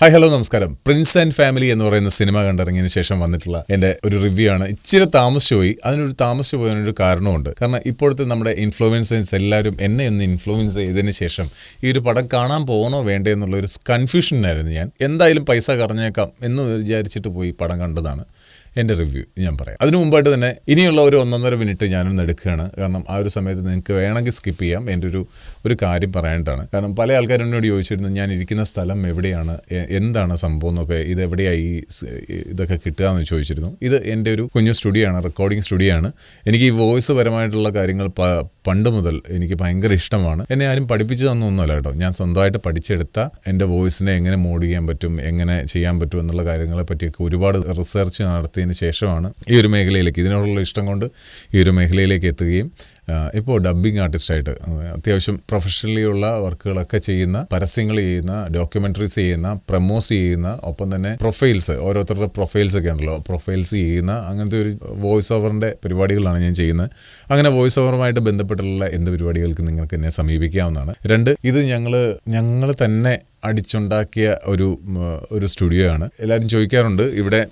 Hi hello നമസ്കാരം. Prince and family എന്ന് പറയുന്ന സിനിമ കണ്ടിറങ്ങിയതിന് ശേഷം വന്നിട്ടുള്ള എന്റെ ഒരു റിവ്യൂ ആണ്. ഇച്ചിരി താമസിച്ചുപോയി അതിനൊരു താമസിച്ചു പോയതിനൊരു കാരണമുണ്ട്. കാരണം ഇപ്പോഴത്തെ നമ്മുടെ ഇൻഫ്ലുവൻസേഴ്സ് എല്ലാവരും എന്നെ ഒന്ന് ഇൻഫ്ലുവൻസ് ചെയ്തതിന് ശേഷം ഈ ഒരു പടം കാണാൻ പോകണോ വേണ്ടേ എന്നുള്ള ഒരു കൺഫ്യൂഷനായിരുന്നു ഞാൻ. എന്തായാലും പൈസ കറഞ്ഞേക്കാം എന്ന് വിചാരിച്ചിട്ട് പോയി പടം കണ്ടതാണ് എന്റെ റിവ്യൂ ഞാൻ പറയാം. അതിനു മുമ്പായിട്ട് തന്നെ ഇനിയുള്ള ഒരു ഒന്നൊന്നര മിനിറ്റ് ഞാനൊന്ന് എടുക്കുകയാണ്. കാരണം ആ ഒരു സമയത്ത് നിങ്ങൾക്ക് വേണമെങ്കിൽ സ്കിപ്പ് ചെയ്യാം. എന്റെ ഒരു ഒരു കാര്യം പറയാനായിട്ടാണ് കാരണം പല ആൾക്കാരും എന്നോട് ചോദിച്ചിരുന്നു ഞാൻ ഇരിക്കുന്ന സ്ഥലം എവിടെയാണ്? എന്താണ് സംഭവം എന്നൊക്കെ ഇത് എവിടെയായി ഇതൊക്കെ കിട്ടുക എന്ന് ചോദിച്ചിരുന്നു. ഇത് എന്റെ ഒരു കുഞ്ഞു സ്റ്റുഡിയോ ആണ് റെക്കോർഡിംഗ് സ്റ്റുഡിയോ ആണ് എനിക്ക് ഈ വോയിസ് പരമായിട്ടുള്ള കാര്യങ്ങൾ പണ്ട് മുതൽ എനിക്ക് ഭയങ്കര ഇഷ്ടമാണ്. എന്നെ ആരും പഠിപ്പിച്ചു തന്നൊന്നുമല്ല കേട്ടോ. ഞാൻ സ്വന്തമായിട്ട് പഠിച്ചെടുത്ത എന്റെ വോയിസിനെ എങ്ങനെ മോഡ് ചെയ്യാൻ പറ്റും എങ്ങനെ ചെയ്യാൻ പറ്റും എന്നുള്ള കാര്യങ്ങളെ പറ്റിയൊക്കെ ഒരുപാട് റിസർച്ച് നടത്തിയതിന് ശേഷമാണ് ഈ ഒരു മേഖലയിലേക്ക് ഇതിനോടുള്ള ഇഷ്ടം കൊണ്ട് ഈ ഒരു മേഖലയിലേക്ക് എത്തുകയും ഇപ്പോൾ ഡബ്ബിംഗ് ആർട്ടിസ്റ്റായിട്ട് അത്യാവശ്യം പ്രൊഫഷണലി ഉള്ള വർക്കുകളൊക്കെ ചെയ്യുന്ന പരസ്യങ്ങൾ ചെയ്യുന്ന ഡോക്യുമെന്ററീസ് ചെയ്യുന്ന പ്രമോസ് ചെയ്യുന്ന ഒപ്പം തന്നെ പ്രൊഫൈൽസ് ഓരോരുത്തരുടെ പ്രൊഫൈൽസ് ഒക്കെ ഉണ്ടല്ലോ. പ്രൊഫൈൽസ് ചെയ്യുന്ന അങ്ങനത്തെ ഒരു വോയിസ് ഓവറിന്റെ പരിപാടികളാണ് ഞാൻ ചെയ്യുന്നത്. അങ്ങനെ വോയിസ് ഓവറുമായിട്ട് ബന്ധപ്പെട്ടുള്ള എന്ത് പരിപാടികൾക്ക് നിങ്ങൾക്ക് എന്നെ സമീപിക്കാവുന്നതാണ്. രണ്ട് ഇത് ഞങ്ങൾ ഞങ്ങൾ തന്നെ അടിച്ചുണ്ടാക്കിയ ഒരു ഒരു സ്റ്റുഡിയോ ആണ്. എല്ലാവരും ചോദിക്കാറുണ്ട് ഇവിടെ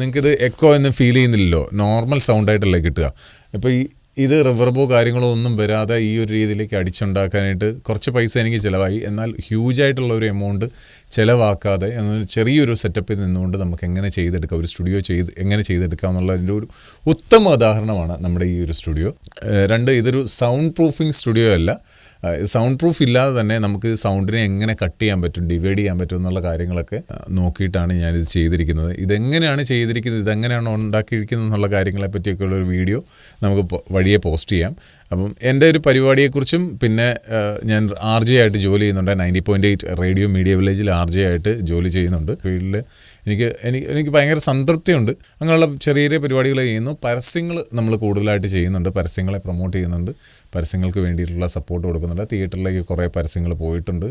നിങ്ങൾക്കിത് എക്കോ എന്ന് ഫീൽ ചെയ്യുന്നില്ലല്ലോ. നോർമൽ സൗണ്ടായിട്ടല്ലേ കിട്ടുക. ഇപ്പോൾ ഈ ഇത് റിവർബോ കാര്യങ്ങളോ ഒന്നും വരാതെ ഈ ഒരു രീതിയിലേക്ക് അടിച്ചുണ്ടാക്കാനായിട്ട് കുറച്ച് പൈസ എനിക്ക് ചിലവായി. എന്നാൽ ഹ്യൂജ് ആയിട്ടുള്ള ഒരു എമൗണ്ട് ചിലവാക്കാതെ ചെറിയൊരു സെറ്റപ്പിൽ നിന്നുകൊണ്ട് നമുക്ക് എങ്ങനെ ചെയ്തെടുക്കാം? ഒരു സ്റ്റുഡിയോ ചെയ്ത് എങ്ങനെ ചെയ്തെടുക്കാം എന്നുള്ളതിന്റെ ഒരു ഉത്തമ ഉദാഹരണമാണ് നമ്മുടെ ഈ ഒരു സ്റ്റുഡിയോ രണ്ട് ഇതൊരു സൗണ്ട് പ്രൂഫിംഗ് സ്റ്റുഡിയോ അല്ല. സൗണ്ട് പ്രൂഫ് ഇല്ലാതെ തന്നെ നമുക്ക് സൗണ്ടിനെ എങ്ങനെ കട്ട് ചെയ്യാൻ പറ്റും ഡിവൈഡ് ചെയ്യാൻ പറ്റും എന്നുള്ള കാര്യങ്ങളൊക്കെ നോക്കിയിട്ടാണ് ഞാനിത് ചെയ്തിരിക്കുന്നത്. ഇതെങ്ങനെയാണ് ചെയ്തിരിക്കുന്നത് ഇതെങ്ങനെയാണ് ഉണ്ടാക്കിയിരിക്കുന്നത് എന്നുള്ള കാര്യങ്ങളെ പറ്റിയൊക്കെയുള്ള ഒരു വീഡിയോ നമുക്ക് വഴിയെ പോസ്റ്റ് ചെയ്യാം. അപ്പം എന്റെ ഒരു പരിപാടിയെക്കുറിച്ചും പിന്നെ ഞാൻ ആർ ജെ ആയിട്ട് ജോലി ചെയ്യുന്നുണ്ട്. Ninety point eight radio media വില്ലേജിൽ ആർ ജെ ആയിട്ട് ജോലി ചെയ്യുന്നുണ്ട്. ഫീൽഡിൽ എനിക്ക് എനിക്ക് എനിക്ക് ഭയങ്കര സംതൃപ്തിയുണ്ട്. അങ്ങനെയുള്ള ചെറിയ ചെറിയ പരിപാടികൾ ചെയ്യുന്നു. പരസ്യങ്ങൾ നമ്മൾ കൂടുതലായിട്ട് ചെയ്യുന്നുണ്ട്. പരസ്യങ്ങളെ പ്രൊമോട്ട് ചെയ്യുന്നുണ്ട്. പരസ്യങ്ങൾക്ക് വേണ്ടിയിട്ടുള്ള സപ്പോർട്ട് കൊടുക്കുന്നുണ്ട്. തിയേറ്ററിലേക്ക് കുറേ പരസ്യങ്ങൾ പോയിട്ടുണ്ട്.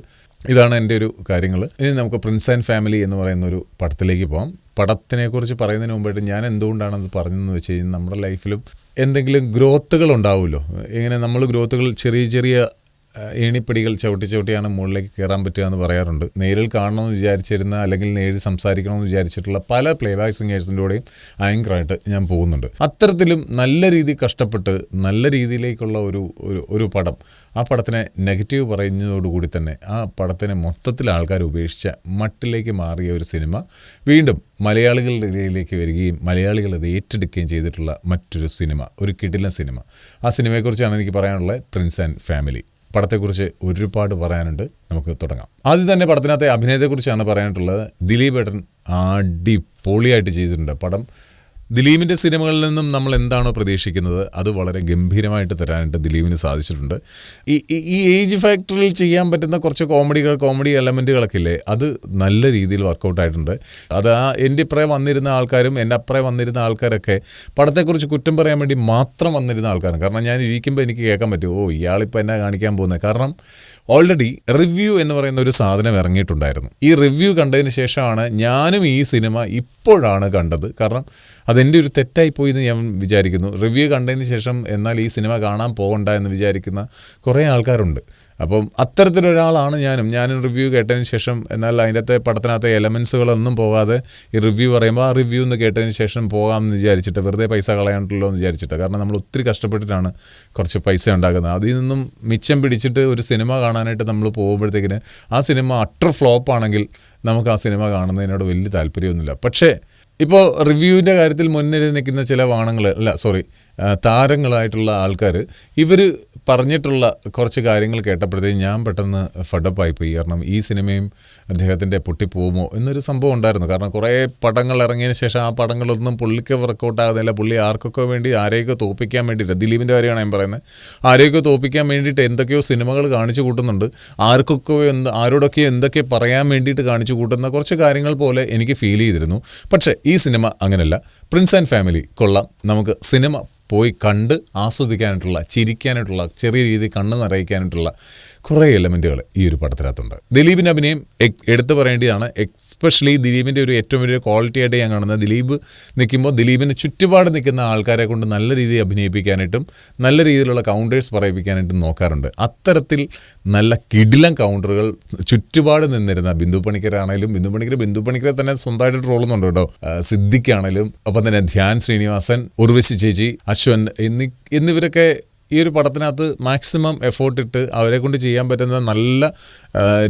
ഇതാണ് എന്റെ ഒരു കാര്യങ്ങൾ ഇനി നമുക്ക് പ്രിൻസ് ആൻഡ് ഫാമിലി എന്ന് പറയുന്ന ഒരു പടത്തിലേക്ക് പോകാം പടത്തിനെക്കുറിച്ച് പറയുന്നതിന് മുമ്പായിട്ട് ഞാൻ എന്തുകൊണ്ടാണത് പറഞ്ഞതെന്ന് വെച്ച് കഴിഞ്ഞാൽ നമ്മുടെ ലൈഫിലും എന്തെങ്കിലും ഗ്രോത്തുകൾ ഉണ്ടാവുമല്ലോ. ഇങ്ങനെ നമ്മൾ ഗ്രോത്തുകൾ ചെറിയ ചെറിയ ഏണിപ്പടികൾ ചവിട്ടി ചവിട്ടിയാണ് മുകളിലേക്ക് കയറാൻ പറ്റുക എന്ന് പറയാറുണ്ട്. നേരിൽ കാണണമെന്ന് വിചാരിച്ചിരുന്ന അല്ലെങ്കിൽ നേരിൽ സംസാരിക്കണമെന്ന് വിചാരിച്ചിട്ടുള്ള പല പ്ലേ ബാക്ക് സിംഗേഴ്സിന്റെ കൂടെയും ആങ്കറായിട്ട് ഞാൻ പോകുന്നുണ്ട്. അത്തരത്തിലും നല്ല രീതി കഷ്ടപ്പെട്ട് നല്ല രീതിയിലേക്കുള്ള ഒരു ഒരു പടം ആ പടത്തിനെ നെഗറ്റീവ് പറയുന്നതോടുകൂടി തന്നെ ആ പടത്തിനെ മൊത്തത്തിൽ ആൾക്കാർ ഉപേക്ഷിച്ച മട്ടിലേക്ക് മാറിയ ഒരു സിനിമ വീണ്ടും മലയാളികളുടെ ഇടയിലേക്ക് വരികയും മലയാളികൾ അത് ഏറ്റെടുക്കുകയും ചെയ്തിട്ടുള്ള മറ്റൊരു സിനിമ ഒരു കിടിലൻ സിനിമ. ആ സിനിമയെക്കുറിച്ചാണ് എനിക്ക് പറയാനുള്ളത്. പ്രിൻസ് ആൻഡ് ഫാമിലി പടത്തെക്കുറിച്ച് ഒരുപാട് പറയാനുണ്ട്. നമുക്ക് തുടങ്ങാം. ആദ്യം തന്നെ പടത്തിനകത്തെ അഭിനയത്തെക്കുറിച്ചാണ് പറയാനായിട്ടുള്ളത് ദിലീപ് ഏട്ടൻ അടിപൊളിയായിട്ട് ചെയ്തിട്ടുണ്ട് പടം. ദിലീപിന്റെ സിനിമകളിൽ നിന്നും നമ്മൾ എന്താണോ പ്രതീക്ഷിക്കുന്നത് അത് വളരെ ഗംഭീരമായിട്ട് തരാനായിട്ട് ദിലീപിന് സാധിച്ചിട്ടുണ്ട്. ഈ ഈ- ഈ ഏജ് ഫാക്ടറിൽ ചെയ്യാൻ പറ്റുന്ന കുറച്ച് കോമഡികൾ കോമഡി എലമെന്റുകളൊക്കെ ഇല്ലേ അത് നല്ല രീതിയിൽ വർക്കൗട്ട് ആയിട്ടുണ്ട് അത് ആ എന്റെ ഇപ്പറേ വന്നിരുന്ന ആൾക്കാരും എന്റെ അപ്പറേ വന്നിരുന്ന ആൾക്കാരൊക്കെ പടത്തെക്കുറിച്ച് കുറ്റം പറയാൻ വേണ്ടി മാത്രം വന്നിരുന്ന ആൾക്കാരാണ്. കാരണം ഞാൻ ഇരിക്കുമ്പോൾ എനിക്ക് കേൾക്കാൻ പറ്റും ഓ ഇയാളിപ്പോൾ എന്നെ കാണിക്കാൻ പോകുന്നത് കാരണം ഓൾറെഡി റിവ്യൂ എന്ന് പറയുന്ന ഒരു സാധനം ഇറങ്ങിയിട്ടുണ്ടായിരുന്നു. ഈ റിവ്യൂ കണ്ടതിന് ശേഷമാണ് ഞാനും ഈ സിനിമ ഇപ്പോഴാണ് കണ്ടത്. കാരണം അതെന്റെ ഒരു തെറ്റായി പോയി എന്ന് ഞാൻ വിചാരിക്കുന്നു. റിവ്യൂ കണ്ടതിന് ശേഷം എന്നാൽ ഈ സിനിമ കാണാൻ പോകണ്ട എന്ന് വിചാരിക്കുന്ന കുറേ ആൾക്കാരുണ്ട്. അപ്പം അത്തരത്തിലൊരാളാണ് ഞാനും. ഞാൻ റിവ്യൂ കേട്ടതിന് ശേഷം എന്നാൽ അതിന്റെ പടത്തിനകത്തെ എലമെൻസുകളൊന്നും പോകാതെ ഈ റിവ്യൂ പറയുമ്പോൾ ആ റിവ്യൂ എന്ന് കേട്ടതിന് ശേഷം പോകാം എന്ന് വിചാരിച്ചിട്ട് വെറുതെ പൈസ കളയാണ്ടല്ലോ എന്ന് വിചാരിച്ചിട്ട്. കാരണം നമ്മൾ ഒത്തിരി കഷ്ടപ്പെട്ടിട്ടാണ് കുറച്ച് പൈസ ഉണ്ടാക്കുന്നത്. അതിൽ നിന്നും മിച്ചം പിടിച്ചിട്ട് ഒരു സിനിമ കാണാനായിട്ട് നമ്മൾ പോകുമ്പോഴത്തേക്കിന് ആ സിനിമ അട്ടർ ഫ്ലോപ്പ് ആണെങ്കിൽ നമുക്ക് ആ സിനിമ കാണുന്നതിനോട് വലിയ താല്പര്യമൊന്നുമില്ല. പക്ഷേ ഇപ്പോൾ റിവ്യൂവിന്റെ കാര്യത്തിൽ മുന്നിൽ നിൽക്കുന്ന ചില വാണങ്ങൾ അല്ല സോറി താരങ്ങളായിട്ടുള്ള ആൾക്കാർ ഇവർ പറഞ്ഞിട്ടുള്ള കുറച്ച് കാര്യങ്ങൾ കേട്ടപ്പോഴത്തേക്കും ഞാൻ പെട്ടെന്ന് ഫഡപ്പായി പോയി. കാരണം ഈ സിനിമയും അദ്ദേഹത്തിന്റെ പൊട്ടിപ്പോകുമോ എന്നൊരു സംഭവം ഉണ്ടായിരുന്നു. കാരണം കുറേ പടങ്ങൾ ഇറങ്ങിയതിന് ശേഷം ആ പടങ്ങളൊന്നും പുള്ളിക്ക് വർക്കൗട്ട് ആകുന്നില്ല പുള്ളി ആർക്കൊക്കെ വേണ്ടി ആരെയൊക്കെ തോപ്പിക്കാൻ വേണ്ടിയിട്ട് ദിലീപിന്റെ കാര്യമാണ് ഞാൻ പറയുന്നത് ആരെയൊക്കെ തോപ്പിക്കാൻ വേണ്ടിയിട്ട് എന്തൊക്കെയോ സിനിമകൾ കാണിച്ചു കൂട്ടുന്നുണ്ട്. ആർക്കൊക്കെ എന്ത് ആരോടൊക്കെ എന്തൊക്കെ പറയാൻ വേണ്ടിയിട്ട് കാണിച്ചു കൂട്ടുന്ന കുറച്ച് കാര്യങ്ങൾ പോലെ എനിക്ക് ഫീൽ ചെയ്തിരുന്നു. പക്ഷേ ഈ സിനിമ അങ്ങനെയല്ല പ്രിൻസ് ആൻഡ് ഫാമിലി കൊള്ളാം. നമുക്ക് സിനിമ പോയി കണ്ട് ആസ്വദിക്കാനായിട്ടുള്ള ചിരിക്കാനായിട്ടുള്ള ചെറിയ രീതിയിൽ കണ്ണ് നിറയിക്കാനായിട്ടുള്ള കുറേ എലമെന്റുകൾ ഈ ഒരു പടത്തിനകത്തുണ്ട്. ദിലീപിന്റെ അഭിനയം എടുത്തു പറയേണ്ടതാണ്. എക്സ്പെഷ്യലി ദിലീപിന്റെ ഒരു ഏറ്റവും വലിയ ക്വാളിറ്റി ആയിട്ട് ഞാൻ കാണുന്നത് ദിലീപ് നിൽക്കുമ്പോൾ ദിലീപിന് ചുറ്റുപാട് നിൽക്കുന്ന ആൾക്കാരെ കൊണ്ട് നല്ല രീതിയിൽ അഭിനയിപ്പിക്കാനായിട്ടും നല്ല രീതിയിലുള്ള കൗണ്ടേഴ്സ് പറയിപ്പിക്കാനായിട്ടും നോക്കാറുണ്ട്. അത്തരത്തിൽ നല്ല കിടിലം കൗണ്ടറുകൾ ചുറ്റുപാട് നിന്നിരുന്ന ബിന്ദു പണിക്കരാണേലും ബിന്ദു പണിക്കർ ബിന്ദു പണിക്കരെ തന്നെ സ്വന്തമായിട്ട് ട്രോളുന്നുണ്ട് കേട്ടോ സിദ്ദിഖാണേലും ഒപ്പം തന്നെ ധ്യാൻ ശ്രീനിവാസൻ ഉർവശി ചേച്ചി അശ്വൻ എന്നീ എന്നിവരൊക്കെ ഈ ഒരു പടത്തിനകത്ത് മാക്സിമം എഫേർട്ട് ഇട്ട് അവരെ കൊണ്ട് ചെയ്യാൻ പറ്റുന്ന നല്ല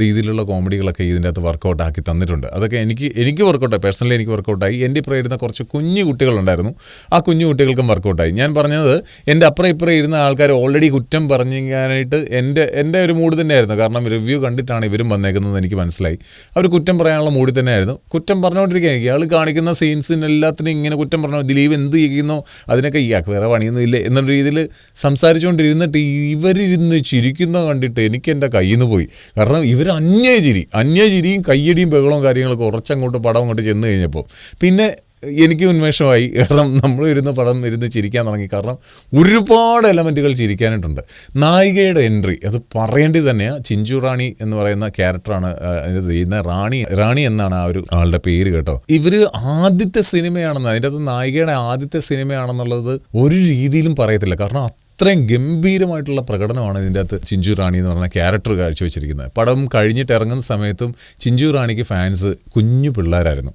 രീതിയിലുള്ള കോമഡികളൊക്കെ ഇതിന്റെ അകത്ത് വർക്കൗട്ട് ആക്കി തന്നിട്ടുണ്ട്. അതൊക്കെ എനിക്ക് എനിക്ക് വർക്കൗട്ടായി പേഴ്സണലി എനിക്ക് വർക്കൗട്ടായി എന്റെ ഇപ്പുറം ഇരുന്ന കുറച്ച് കുഞ്ഞു കുട്ടികളുണ്ടായിരുന്നു. ആ കുഞ്ഞു കുട്ടികൾക്കും വർക്കൗട്ടായി ഞാൻ പറഞ്ഞത് എന്റെ അപ്പുറം ഇപ്പുറം ഇരുന്ന ആൾക്കാർ ഓൾറെഡി കുറ്റം പറഞ്ഞാനായിട്ട് എന്റെ എന്റെ ഒരു മൂഡ് തന്നെയായിരുന്നു. കാരണം റിവ്യൂ കണ്ടിട്ടാണ് ഇവരും വന്നേക്കുന്നത് എനിക്ക് മനസ്സിലായി. അവർ കുറ്റം പറയാനുള്ള മൂഡിൽ തന്നെയായിരുന്നു. കുറ്റം പറഞ്ഞുകൊണ്ടിരിക്കുക ഇയാൾ കാണിക്കുന്ന സീൻസിന് എല്ലാത്തിനും ഇങ്ങനെ കുറ്റം പറഞ്ഞു ദിലീപ് എന്ത് ചെയ്യുന്നു അതിനൊക്കെ ഇയാൾക്ക് വേറെ പണിയൊന്നും ഇല്ല എന്നുള്ള രീതിയിൽ സംസാരിച്ചുകൊണ്ടിരുന്നിട്ട് ഇവരിരുന്ന് ചിരിക്കുന്ന കണ്ടിട്ട് എനിക്ക് എന്റെ കയ്യിൽ നിന്ന് പോയി. കാരണം ഇവർ അന്യ ചിരി അന്യ ചിരിയും കയ്യടിയും ബഹളവും കാര്യങ്ങളൊക്കെ കുറച്ചങ്ങോട്ട് പടം അങ്ങോട്ട് ചെന്ന് കഴിഞ്ഞപ്പോൾ പിന്നെ എനിക്ക് ഉന്മേഷമായി. കാരണം നമ്മൾ ഇരുന്ന് പടം ഇരുന്ന് ചിരിക്കാൻ തുടങ്ങി. കാരണം ഒരുപാട് എലമെന്റുകൾ ചിരിക്കാനായിട്ടുണ്ട്. നായികയുടെ എൻട്രി അത് പറയേണ്ടി തന്നെയാണ് ചിഞ്ചു റാണി എന്ന് പറയുന്ന ക്യാരക്ടറാണ് അതിന്റെ ചെയ്യുന്ന റാണി റാണി എന്നാണ് ആ ഒരു ആളുടെ പേര് കേട്ടോ. ഇവർ ആദ്യത്തെ സിനിമയാണെന്ന് അതിന്റെ അത് നായികയുടെ ആദ്യത്തെ സിനിമയാണെന്നുള്ളത് ഒരു രീതിയിലും പറയത്തില്ല. കാരണം അത്രയും ഗംഭീരമായിട്ടുള്ള പ്രകടനമാണ് ഇതിന്റെ അകത്ത് ചിഞ്ചു റാണി എന്ന് പറഞ്ഞ ക്യാരക്ടർ കാഴ്ചവെച്ചിരിക്കുന്നത്. പടം കഴിഞ്ഞിട്ട് ഇറങ്ങുന്ന സമയത്തും ചിഞ്ചു റാണിക്ക് ഫാൻസ് കുഞ്ഞു പിള്ളേരായിരുന്നു.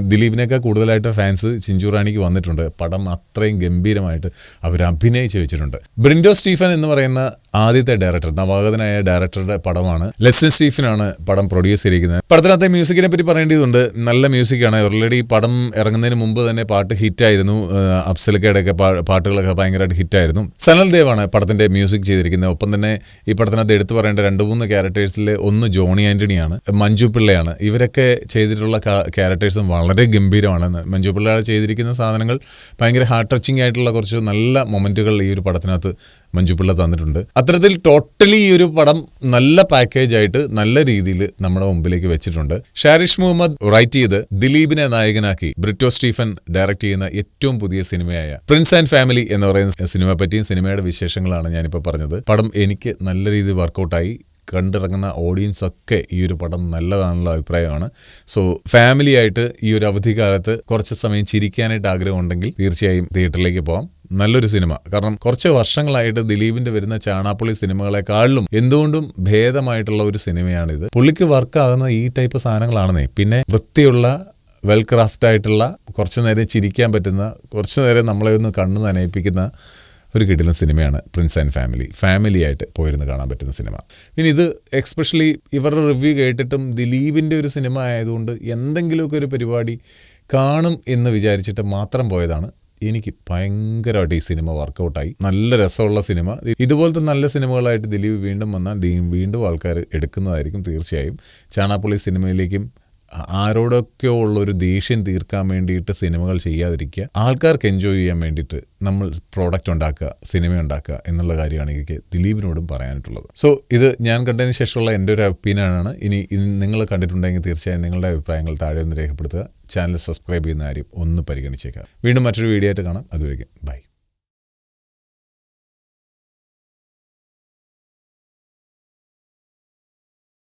ദിലീപിനേക്കാൾ കൂടുതലായിട്ട് ഫാൻസ് ചിഞ്ചു റാണിക്ക് വന്നിട്ടുണ്ട്. പടം അത്രയും ഗംഭീരമായിട്ട് അവർ അഭിനയിച്ച് വെച്ചിട്ടുണ്ട്. ബ്രിൻഡോ സ്റ്റീഫൻ എന്ന് പറയുന്ന ആദ്യത്തെ ഡയറക്ടർ നവാഗതനായ ഡയറക്ടറുടെ പടമാണ്. ലെസ്റ്റർ സ്റ്റീഫനാണ് പടം പ്രൊഡ്യൂസ് ചെയ്തിരിക്കുന്നത്. പടത്തിനകത്തെ മ്യൂസിക്കിനെ പറ്റി പറയേണ്ടതുണ്ട്. നല്ല മ്യൂസിക്കാണ് ഓൾറെഡി പടം ഇറങ്ങുന്നതിന് മുമ്പ് തന്നെ പാട്ട് ഹിറ്റായിരുന്നു അഫ്സലക്കയുടെ ഒക്കെ പാട്ടുകളൊക്കെ ഭയങ്കരമായിട്ട് ഹിറ്റായിരുന്നു സനൽ ദേവാണ് പടത്തിന്റെ മ്യൂസിക് ചെയ്തിരിക്കുന്നത്. ഒപ്പം തന്നെ ഈ പടത്തിനകത്ത് എടുത്തു പറയേണ്ട രണ്ട് മൂന്ന് ക്യാരക്ടേഴ്സിൽ ഒന്ന് ജോണി ആന്റണിയാണ് മഞ്ജു പിള്ളയാണ്. ഇവരൊക്കെ ചെയ്തിട്ടുള്ള ക്യാരക്ടേഴ്സും വളരെ ഗംഭീരമാണ് മഞ്ജു പിള്ള ചെയ്തിരിക്കുന്ന സാധനങ്ങൾ ഭയങ്കര ഹാർട്ട് ടച്ചിങ് ആയിട്ടുള്ള കുറച്ച് നല്ല മൊമെന്റുകൾ ഈ ഒരു പടത്തിനകത്ത് മഞ്ജു പിള്ള തന്നിട്ടുണ്ട്. അത്തരത്തിൽ ടോട്ടലി ഈ ഒരു പടം നല്ല പാക്കേജ് ആയിട്ട് നല്ല രീതിയിൽ നമ്മുടെ മുമ്പിലേക്ക് വെച്ചിട്ടുണ്ട്. ഷാരിഷ് മുഹമ്മദ് റൈറ്റ് ചെയ്ത് ദിലീപിനെ നായകനാക്കി ബ്രിറ്റോ സ്റ്റീഫൻ ഡയറക്ട് ചെയ്യുന്ന ഏറ്റവും പുതിയ സിനിമയായ പ്രിൻസ് ആൻഡ് ഫാമിലി എന്ന് പറയുന്ന സിനിമയെ പറ്റിയും സിനിമയുടെ വിശേഷങ്ങളാണ് ഞാനിപ്പോൾ പറഞ്ഞത്. പടം എനിക്ക് നല്ല രീതിയിൽ വർക്കൗട്ടായി കണ്ടിറങ്ങുന്ന ഓഡിയൻസ് ഒക്കെ ഈ ഒരു പടം നല്ലതാണുള്ള അഭിപ്രായമാണ്. സോ ഫാമിലി ആയിട്ട് ഈ ഒരു അവധിക്കാലത്ത് കുറച്ച് സമയം ചിരിക്കാനായിട്ട് ആഗ്രഹമുണ്ടെങ്കിൽ തീർച്ചയായും തിയേറ്ററിലേക്ക് പോകാം നല്ലൊരു സിനിമ. കാരണം കുറച്ച് വർഷങ്ങളായിട്ട് ദിലീപിന്റെ വരുന്ന ചാണാപ്പള്ളി സിനിമകളെക്കാളിലും എന്തുകൊണ്ടും ഭേദമായിട്ടുള്ള ഒരു സിനിമയാണിത്. പുള്ളിക്ക് വർക്കാകുന്ന ഈ ടൈപ്പ് സാധനങ്ങളാണെന്നേ. പിന്നെ വൃത്തിയുള്ള വെൽ ക്രാഫ്റ്റ് ആയിട്ടുള്ള കുറച്ചു നേരം ചിരിക്കാൻ പറ്റുന്ന കുറച്ചു നേരം നമ്മളെ ഒന്ന് കണ്ണു നനയിപ്പിക്കുന്ന ഒരു കിടിലൻ സിനിമയാണ് പ്രിൻസ് ആൻഡ് ഫാമിലി ഫാമിലി ആയിട്ട് പോയിരുന്ന് കാണാൻ പറ്റുന്ന സിനിമ. പിന്നെ ഇത് എക്സ്പെഷ്യലി ഇവരുടെ റിവ്യൂ കേട്ടിട്ടും ദിലീപിന്റെ ഒരു സിനിമ ആയതുകൊണ്ട് എന്തെങ്കിലുമൊക്കെ ഒരു പരിപാടി കാണും എന്ന് വിചാരിച്ചിട്ട് മാത്രം പോയതാണ് എനിക്ക് ഭയങ്കരമായിട്ട് ഈ സിനിമ വർക്കൗട്ടായി. നല്ല രസമുള്ള സിനിമ. ഇതുപോലത്തെ നല്ല സിനിമകളായിട്ട് ദിലീപ് വീണ്ടും വന്നാൽ വീണ്ടും ആൾക്കാർ എടുക്കുന്നതായിരിക്കും തീർച്ചയായും. ചാണാപ്പള്ളി സിനിമയിലേക്കും ആരോടൊക്കെയോ ഉള്ളൊരു ദേഷ്യം തീർക്കാൻ വേണ്ടിയിട്ട് സിനിമകൾ ചെയ്യാതിരിക്കുക. ആൾക്കാർക്ക് എൻജോയ് ചെയ്യാൻ വേണ്ടിയിട്ട് നമ്മൾ പ്രോഡക്റ്റ് ഉണ്ടാക്കുക സിനിമ ഉണ്ടാക്കുക എന്നുള്ള കാര്യമാണ് എനിക്ക് ദിലീപിനോടും പറയാനായിട്ടുള്ളത്. സോ ഇത് ഞാൻ കണ്ടതിന് ശേഷമുള്ള എന്റെ ഒരു ഒപ്പീനിയനാണ് ഇനി നിങ്ങൾ കണ്ടിട്ടുണ്ടെങ്കിൽ തീർച്ചയായും നിങ്ങളുടെ അഭിപ്രായങ്ങൾ താഴെ ഒന്ന് രേഖപ്പെടുത്തുക. ചാനൽ സബ്സ്ക്രൈബ് ചെയ്യുന്ന കാര്യം ഒന്ന് പരിഗണിച്ചേക്കാം വീണ്ടും മറ്റൊരു വീഡിയോ ആയിട്ട് കാണാം. അതുവരെയും ബൈ.